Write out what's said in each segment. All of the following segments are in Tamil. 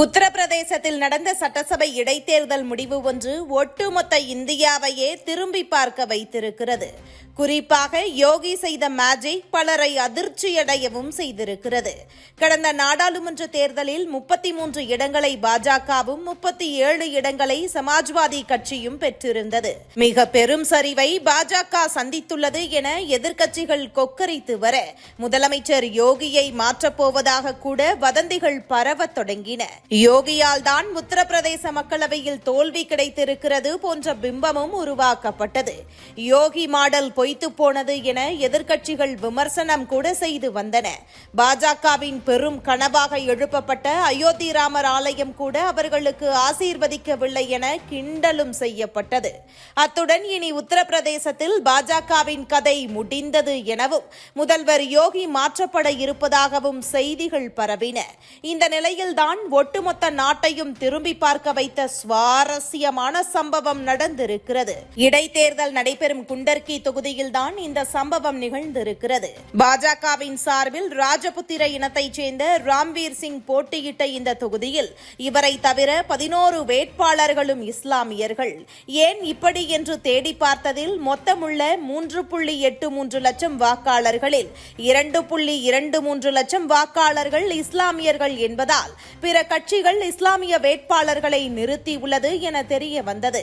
உத்தரப்பிரதேசத்தில் நடந்த சட்டசபை இடைத்தேர்தல் முடிவு ஒன்று ஒட்டுமொத்த இந்தியாவையே திரும்பி பார்க்க வைத்திருக்கிறது. குறிப்பாக யோகி செய்த மேஜிக் பலரை அதிர்ச்சியடையவும் செய்திருக்கிறது. கடந்த நாடாளுமன்ற தேர்தலில் முப்பத்தி மூன்று இடங்களை பாஜகவும் முப்பத்தி ஏழு இடங்களை சமாஜ்வாதி கட்சியும் பெற்றிருந்தது. மிக பெரும் சரிவை பாஜக சந்தித்துள்ளது என எதிர்க்கட்சிகள் கொக்கரித்து வர முதலமைச்சர் யோகியை மாற்றப்போவதாக கூட வதந்திகள் பரவத் தொடங்கின. யோகியால் தான் உத்தரப்பிரதேச மக்களவையில் தோல்வி கிடைத்திருக்கிறது போன்ற பிம்பமும் உருவாக்கப்பட்டது. யோகி மாடல் பொய்த்து போனது என எதிர்க்கட்சிகள் விமர்சனம் கூட செய்து வந்தன. பாஜகவின் பெரும் கனவாக எழுப்பப்பட்ட அயோத்தி ராமர் ஆலயம் கூட அவர்களுக்கு ஆசீர்வதிக்கவில்லை என கிண்டலும் செய்யப்பட்டது. அத்துடன் இனி உத்தரப்பிரதேசத்தில் பாஜகவின் கதை முடிந்தது எனவும் முதல்வர் யோகி மாற்றப்பட இருப்பதாகவும் செய்திகள் பரவின. இந்த நிலையில்தான் ஒட்டுமொத்த நாட்டையும் திரும்பி பார்க்க வைத்த சுவாரஸ்யமான சம்பவம் நடந்திருக்கிறது. இடைத்தேர்தல் நடைபெறும் குண்டர்கி தொகுதியில்தான் இந்த சம்பவம் நிகழ்ந்திருக்கிறது. பாஜகவின் சார்பில் ராஜபுத்திர இனத்தைச் சேர்ந்த ராம்வீர் சிங் போட்டியிட்ட இந்த தொகுதியில் இவரை தவிர பதினோரு வேட்பாளர்களும் இஸ்லாமியர்கள். ஏன் இப்படி என்று தேடி பார்த்ததில் மொத்தமுள்ள மூன்று புள்ளி எட்டு மூன்று லட்சம் வாக்காளர்களில் இரண்டு புள்ளி இரண்டு மூன்று லட்சம் வாக்காளர்கள் இஸ்லாமியர்கள் என்பதால் பிற கட்சிகள் இஸ்லாமிய வேட்பாளர்களை நிறுத்தியுள்ளது என தெரிய வந்தது.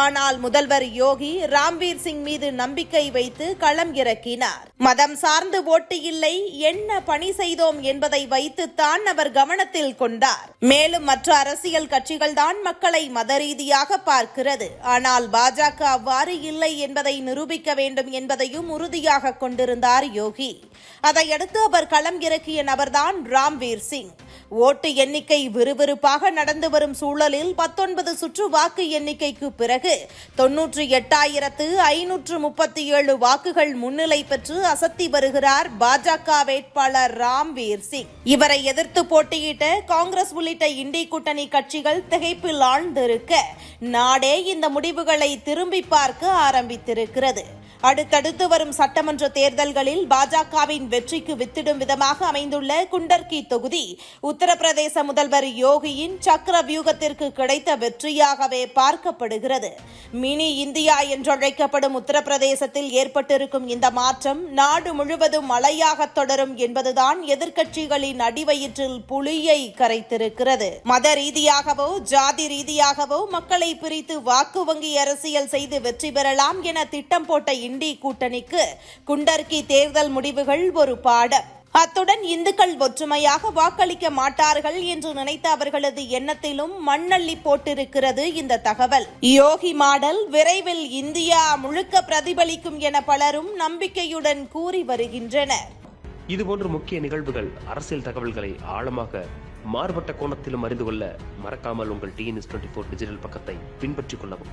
ஆனால் முதல்வர் யோகி ராம்வீர் சிங் மீது நம்பிக்கை வைத்து களம் இறக்கினார். மதம் சார்ந்து ஓட்டு இல்லை என்ன பணி செய்தோம் என்பதை வைத்துத்தான் அவர் கவனத்தில் கொண்டார். மேலும் மற்ற அரசியல் கட்சிகள் தான் மக்களை மத ரீதியாக பார்க்கிறது. ஆனால் பாஜக அவ்வாறு இல்லை என்பதை நிரூபிக்க வேண்டும் என்பதையும் உறுதியாக கொண்டிருந்தார் யோகி. அதையடுத்து அவர் களம் இறக்கிய நபர்தான் ராம்வீர் சிங். ஓட்டு எண்ணிக்கை விறுவிறுப்பாக நடந்து வரும் சூழலில் பத்தொன்பது சுற்று வாக்கு எண்ணிக்கைக்கு பிறகு தொன்னூற்றி எட்டாயிரத்து ஐநூற்று முப்பத்தி ஏழு வாக்குகள் முன்னிலை பெற்று அசத்தி வருகிறார் பாஜக வேட்பாளர் ராம்வீர் சிங். இவரை எதிர்த்து போட்டியிட்ட காங்கிரஸ் உள்ளிட்ட இண்டி கூட்டணி கட்சிகள் திகைப்பில் ஆழ்ந்திருக்க நாடே இந்த முடிவுகளை திரும்பி பார்க்க ஆரம்பித்திருக்கிறது. அடுத்தடுத்து வரும் சட்டமன்ற தேர்தல்களில் பாஜகவின் வெற்றிக்கு வித்திடும் விதமாக அமைந்துள்ள குண்டர்கி தொகுதி உத்தரப்பிரதேச முதல்வர் யோகியின் சக்கர வியூகத்திற்கு கிடைத்த வெற்றியாகவே பார்க்கப்படுகிறது. மினி இந்தியா என்றழைக்கப்படும் உத்தரப்பிரதேசத்தில் ஏற்பட்டிருக்கும் இந்த மாற்றம் நாடு முழுவதும் மழையாக தொடரும் என்பதுதான் எதிர்க்கட்சிகளின் அடிவயிற்றில் புலியை கரைத்திருக்கிறது. மத ரீதியாகவோ ஜாதி ரீதியாகவோ மக்களை பிரித்து வாக்கு வங்கி அரசியல் செய்து வெற்றி பெறலாம் என திட்டம் போட்ட இந்தி கூட்டணிக்கு குண்டர்கி தேர்தல் முடிவுகள் ஒரு பாடம். அத்துடன் இந்துக்கள் ஒற்றுமையாக வாக்களிக்க மாட்டார்கள் என்று நினைத்த அவர்களது எண்ணத்திலும் மண்ணள்ளி போட்டிருக்கிறது இந்த தகவல். யோகி மாடல் விரைவில் இந்தியா முழுக்க பிரதிபலிக்கும் என பலரும் நம்பிக்கையுடன் கூறி வருகின்றனர். இதுபோன்ற முக்கிய நிகழ்வுகள் அரசியல் தகவல்களை ஆழமாக மாறுபட்ட கோணத்திலும் அறிந்து கொள்ள மறக்காமல் உங்கள் டிஎன்எஸ் டுவெண்ட்டி ஃபோர் டிஜிட்டல் பக்கத்தை பின்பற்றிக் கொள்ளவும்.